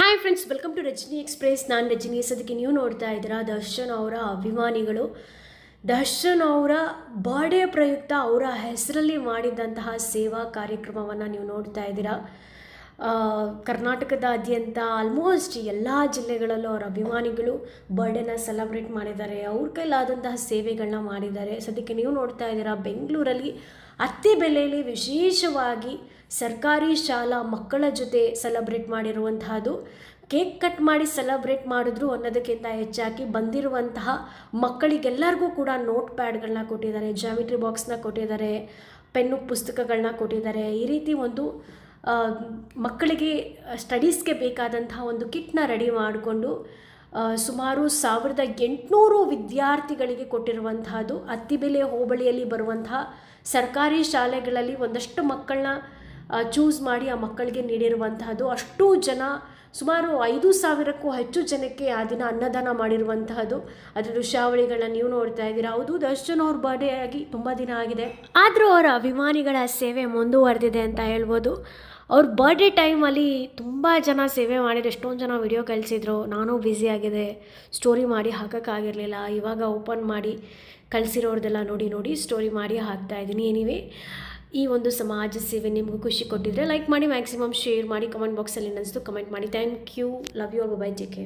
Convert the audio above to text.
Hi friends welcome to Rajini express ನಾನು ರಜನಿ. ಸದಕ್ಕೆ ನೀವು ನೋಡ್ತಾ ಇದ್ದೀರಾ ದರ್ಶನ್ ಅವರ ಅಭಿಮಾನಿಗಳು. ದರ್ಶನ್ ಅವರ ಬರ್ಡೇ ಪ್ರಯುಕ್ತ ಅವರ ಹೆಸರಲ್ಲಿ ಮಾಡಿದಂತಹ ಸೇವಾ ಕಾರ್ಯಕ್ರಮವನ್ನು ನೀವು ನೋಡ್ತಾ ಇದ್ದೀರಾ. ಕರ್ನಾಟಕದಾದ್ಯಂತ ಆಲ್ಮೋಸ್ಟ್ ಎಲ್ಲ ಜಿಲ್ಲೆಗಳಲ್ಲೂ ಅವರ ಅಭಿಮಾನಿಗಳು ಬರ್ಡೇನ ಸೆಲೆಬ್ರೇಟ್ ಮಾಡಿದ್ದಾರೆ. ಅವ್ರ ಕೈಲಾದಂತಹ ಸೇವೆಗಳನ್ನ ಮಾಡಿದ್ದಾರೆ. ಸದ್ಯಕ್ಕೆ ನೀವು ನೋಡ್ತಾ ಇದ್ದೀರಾ, ಬೆಂಗಳೂರಲ್ಲಿ ಅತ್ತೆ ಬೆಲೆಯಲ್ಲಿ ವಿಶೇಷವಾಗಿ ಸರ್ಕಾರಿ ಶಾಲಾ ಮಕ್ಕಳ ಜೊತೆ ಸೆಲೆಬ್ರೇಟ್ ಮಾಡಿರುವಂತಹದ್ದು ಕೇಕ್ ಕಟ್ ಮಾಡಿ ಸೆಲೆಬ್ರೇಟ್ ಮಾಡಿದ್ರು ಅನ್ನೋದಕ್ಕಿಂತ ಹೆಚ್ಚಾಗಿ ಬಂದಿರುವಂತಹ ಮಕ್ಕಳಿಗೆಲ್ಲರಿಗೂ ಕೂಡ ನೋಟ್ ಪ್ಯಾಡ್ಗಳನ್ನ ಕೊಟ್ಟಿದ್ದಾರೆ ಜಾಮಿಟ್ರಿ ಬಾಕ್ಸ್ನ ಕೊಟ್ಟಿದ್ದಾರೆ, ಪೆನ್ನು ಪುಸ್ತಕಗಳನ್ನ ಕೊಟ್ಟಿದ್ದಾರೆ. ಈ ರೀತಿ ಒಂದು ಮಕ್ಕಳಿಗೆ ಸ್ಟಡೀಸ್ಗೆ ಬೇಕಾದಂತಹ ಒಂದು ಕಿಟ್ನ ರೆಡಿ ಮಾಡಿಕೊಂಡು ಸುಮಾರು ಸಾವಿರದ ಎಂಟುನೂರು ವಿದ್ಯಾರ್ಥಿಗಳಿಗೆ ಕೊಟ್ಟಿರುವಂತಹದ್ದು ಅತ್ತಿಬೆಲೆ ಹೋಬಳಿಯಲ್ಲಿ ಬರುವಂತಹ ಸರ್ಕಾರಿ ಶಾಲೆಗಳಲ್ಲಿ ಒಂದಷ್ಟು ಮಕ್ಕಳನ್ನ ಚೂಸ್ ಮಾಡಿ ಆ ಮಕ್ಕಳಿಗೆ ನೀಡಿರುವಂತಹದ್ದು. ಅಷ್ಟು ಜನ ಸುಮಾರು ಐದು ಸಾವಿರಕ್ಕೂ ಹೆಚ್ಚು ಜನಕ್ಕೆ ಆ ದಿನ ಅನ್ನದಾನ ಮಾಡಿರುವಂತಹದ್ದು. ಅದರ ದೃಶ್ಯಾವಳಿಗಳನ್ನ ನೀವು ನೋಡ್ತಾ ಇದ್ದೀರಾ. ಹೌದು ದರ್ಶನ್ ಅವ್ರ ಬರ್ಡೇ ಆಗಿ ತುಂಬ ದಿನ ಆಗಿದೆ. ಆದರೂ ಅವರ ಅಭಿಮಾನಿಗಳ ಸೇವೆ ಮುಂದುವರೆದಿದೆ ಅಂತ ಹೇಳ್ಬೋದು. ಅವ್ರ ಬರ್ಡೇ ಟೈಮಲ್ಲಿ ತುಂಬ ಜನ ಸೇವೆ ಮಾಡಿದ್ರು. ಎಷ್ಟೊಂದು ಜನ ವಿಡಿಯೋ ಕಳಿಸಿದ್ರು. ನಾನು ಬ್ಯುಸಿಯಾಗಿದೆ ಸ್ಟೋರಿ ಮಾಡಿ ಹಾಕೋಕ್ಕಾಗಿರಲಿಲ್ಲ. ಇವಾಗ ಓಪನ್ ಮಾಡಿ ಕಳಿಸಿರೋರ್ದೆಲ್ಲ ನೋಡಿ ನೋಡಿ ಸ್ಟೋರಿ ಮಾಡಿ ಹಾಕ್ತಾ ಇದ್ದೀನಿ. ಎನಿವೆ ಈ ಒಂದು ಸಮಾಜ ಸೇವೆ ನಿಮಗೂ ಖುಷಿ ಕೊಟ್ಟಿದ್ರೆ ಲೈಕ್ ಮಾಡಿ ಮ್ಯಾಕ್ಸಿಮಮ್ ಶೇರ್ ಮಾಡಿ ಕಮೆಂಟ್ ಬಾಕ್ಸಲ್ಲಿ ಅನ್ನಿಸ್ತು ಕಮೆಂಟ್ ಮಾಡಿ. Thank you love you bye take care